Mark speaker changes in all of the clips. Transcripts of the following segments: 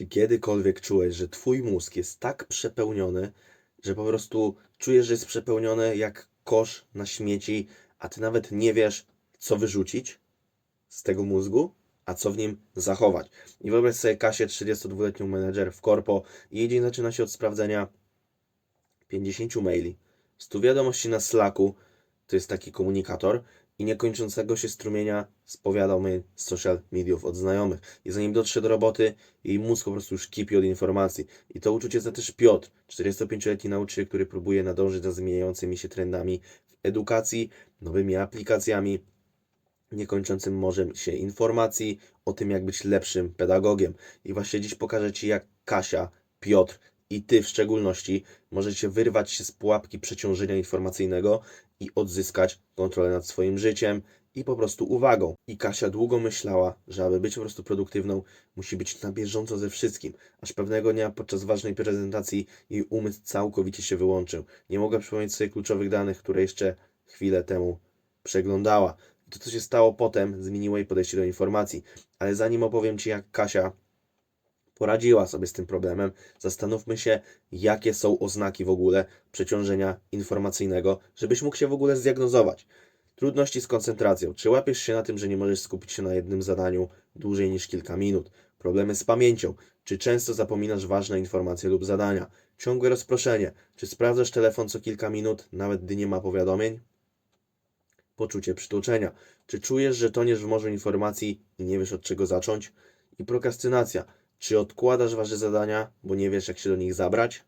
Speaker 1: Czy kiedykolwiek czułeś, że twój mózg jest tak przepełniony, że po prostu czujesz, że jest przepełniony jak kosz na śmieci, a ty nawet nie wiesz, co wyrzucić z tego mózgu, a co w nim zachować? I wyobraź sobie Kasię, 32-letnią menedżer w korpo jej dzień zaczyna się od sprawdzenia 50 maili, 100 wiadomości na Slacku, to jest taki komunikator, i niekończącego się strumienia z powiadomień z social mediów od znajomych. I zanim dotrze do roboty, jej mózg po prostu już kipi od informacji. I to uczucie zna też Piotr, 45-letni nauczyciel, który próbuje nadążyć za zmieniającymi się trendami w edukacji, nowymi aplikacjami, niekończącym morzem się informacji o tym, jak być lepszym pedagogiem. I właśnie dziś pokażę Ci, jak Kasia, Piotr i Ty w szczególności możecie wyrwać się z pułapki przeciążenia informacyjnego i odzyskać kontrolę nad swoim życiem i po prostu uwagą. I Kasia długo myślała, że aby być po prostu produktywną, musi być na bieżąco ze wszystkim. Aż pewnego dnia podczas ważnej prezentacji jej umysł całkowicie się wyłączył. Nie mogła przypomnieć sobie kluczowych danych, które jeszcze chwilę temu przeglądała. To, co się stało potem, zmieniło jej podejście do informacji. Ale zanim opowiem Ci, jak Kasia poradziła sobie z tym problemem, zastanówmy się, jakie są oznaki w ogóle przeciążenia informacyjnego, żebyś mógł się w ogóle zdiagnozować. Trudności z koncentracją. Czy łapiesz się na tym, że nie możesz skupić się na jednym zadaniu dłużej niż kilka minut? Problemy z pamięcią. Czy często zapominasz ważne informacje lub zadania? Ciągłe rozproszenie. Czy sprawdzasz telefon co kilka minut, nawet gdy nie ma powiadomień? Poczucie przytłoczenia. Czy czujesz, że toniesz w morzu informacji i nie wiesz od czego zacząć? I prokrastynacja. Czy odkładasz ważne zadania, bo nie wiesz jak się do nich zabrać?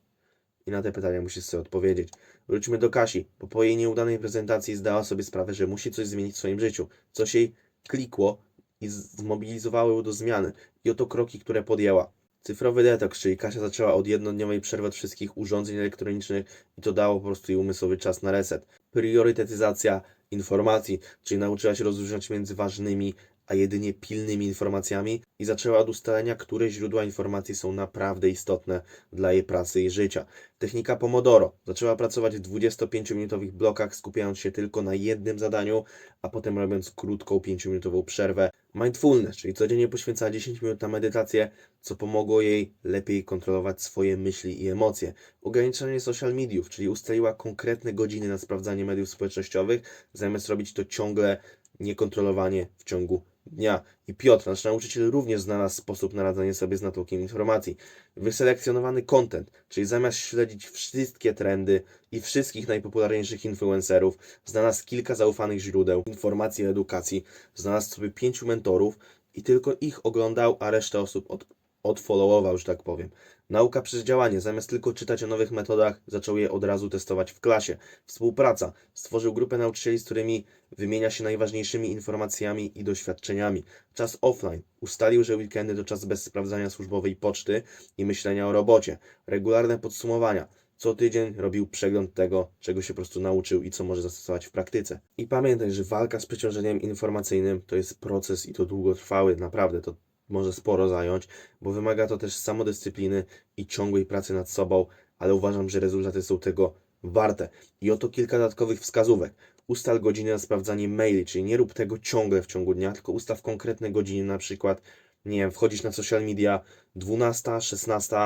Speaker 1: I na te pytania musisz sobie odpowiedzieć. Wróćmy do Kasi, bo po jej nieudanej prezentacji zdała sobie sprawę, że musi coś zmienić w swoim życiu. Coś jej klikło i zmobilizowało ją do zmiany. I oto kroki, które podjęła. Cyfrowy detoks, czyli Kasia zaczęła od jednodniowej przerwy od wszystkich urządzeń elektronicznych i to dało po prostu jej umysłowy czas na reset. Priorytetyzacja informacji, czyli nauczyła się rozróżniać między ważnymi a jedynie pilnymi informacjami i zaczęła od ustalenia, które źródła informacji są naprawdę istotne dla jej pracy i życia. Technika Pomodoro. Zaczęła pracować w 25-minutowych blokach, skupiając się tylko na jednym zadaniu, a potem robiąc krótką 5-minutową przerwę. Mindfulness, czyli codziennie poświęcała 10 minut na medytację, co pomogło jej lepiej kontrolować swoje myśli i emocje. Ograniczenie social mediów, czyli ustaliła konkretne godziny na sprawdzanie mediów społecznościowych, zamiast robić to ciągle niekontrolowanie w ciągu dnia. I Piotr, nasz nauczyciel, również znalazł sposób na radzenie sobie z natłokiem informacji. Wyselekcjonowany content, czyli zamiast śledzić wszystkie trendy i wszystkich najpopularniejszych influencerów, znalazł kilka zaufanych źródeł informacji o edukacji, znalazł sobie pięciu mentorów i tylko ich oglądał, a resztę osób od, odfollowował, że tak powiem. Nauka przez działanie. Zamiast tylko czytać o nowych metodach, zaczął je od razu testować w klasie. Współpraca. Stworzył grupę nauczycieli, z którymi wymienia się najważniejszymi informacjami i doświadczeniami. Czas offline. Ustalił, że weekendy to czas bez sprawdzania służbowej poczty i myślenia o robocie. Regularne podsumowania. Co tydzień robił przegląd tego, czego się po prostu nauczył i co może zastosować w praktyce. I pamiętaj, że walka z przeciążeniem informacyjnym to jest proces i to długotrwały, naprawdę. To może sporo zająć, bo wymaga to też samodyscypliny i ciągłej pracy nad sobą, ale uważam, że rezultaty są tego warte. I oto kilka dodatkowych wskazówek. Ustal godziny na sprawdzanie maili, czyli nie rób tego ciągle w ciągu dnia, tylko ustaw konkretne godziny, na przykład, nie wiem, wchodzisz na social media 12, 16,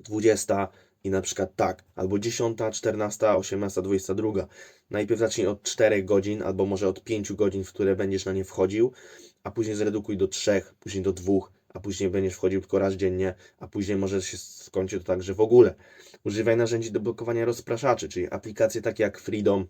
Speaker 1: 20 i na przykład tak, albo 10, 14, 18, 22. Najpierw zacznij od 4 godzin, albo może od 5 godzin, w które będziesz na nie wchodził, a później zredukuj do 3, później do 2, a później będziesz wchodził tylko raz dziennie, a później może się skończy to tak, że w ogóle. Używaj narzędzi do blokowania rozpraszaczy, czyli aplikacje takie jak Freedom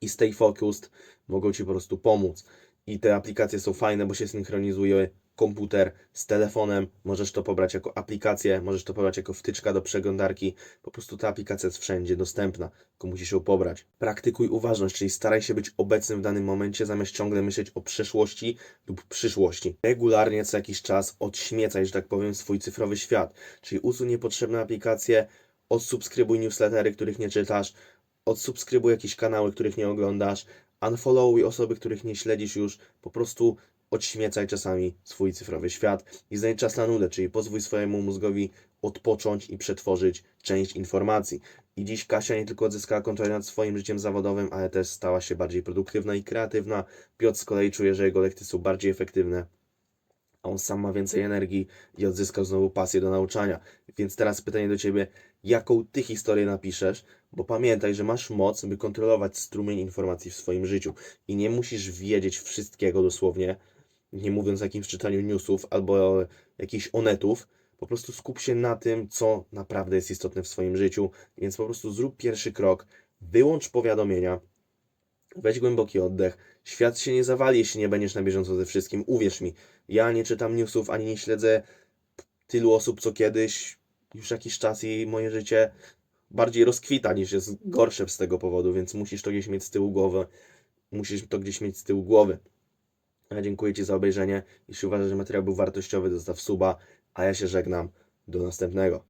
Speaker 1: i Stay Focused mogą Ci po prostu pomóc. I te aplikacje są fajne, bo się synchronizuje komputer z telefonem. Możesz to pobrać jako aplikację, możesz to pobrać jako wtyczka do przeglądarki. Po prostu ta aplikacja jest wszędzie dostępna, tylko musisz ją pobrać. Praktykuj uważność, czyli staraj się być obecnym w danym momencie, zamiast ciągle myśleć o przeszłości lub przyszłości. Regularnie co jakiś czas odśmiecaj, że tak powiem, swój cyfrowy świat, czyli usuń niepotrzebne aplikacje, odsubskrybuj newslettery, których nie czytasz, odsubskrybuj jakieś kanały, których nie oglądasz, unfollowuj osoby, których nie śledzisz już, po prostu odśmiecaj czasami swój cyfrowy świat i znajdź czas na nudę, czyli pozwól swojemu mózgowi odpocząć i przetworzyć część informacji. I dziś Kasia nie tylko odzyskała kontrolę nad swoim życiem zawodowym, ale też stała się bardziej produktywna i kreatywna. Piotr z kolei czuje, że jego lekcje są bardziej efektywne, a on sam ma więcej energii i odzyskał znowu pasję do nauczania. Więc teraz pytanie do ciebie, jaką ty historię napiszesz, bo pamiętaj, że masz moc, by kontrolować strumień informacji w swoim życiu i nie musisz wiedzieć wszystkiego dosłownie, nie mówiąc o jakimś czytaniu newsów albo jakichś onetów, po prostu skup się na tym, co naprawdę jest istotne w swoim życiu, więc po prostu zrób pierwszy krok, wyłącz powiadomienia, weź głęboki oddech. Świat się nie zawali, jeśli nie będziesz na bieżąco ze wszystkim. Uwierz mi, ja nie czytam newsów, ani nie śledzę tylu osób, co kiedyś, już jakiś czas i moje życie bardziej rozkwita niż jest gorsze z tego powodu, więc musisz to gdzieś mieć z tyłu głowy. Musisz to gdzieś mieć z tyłu głowy. Dziękuję Ci za obejrzenie. Jeśli uważasz, że materiał był wartościowy, to zostaw suba, a ja się żegnam. Do następnego.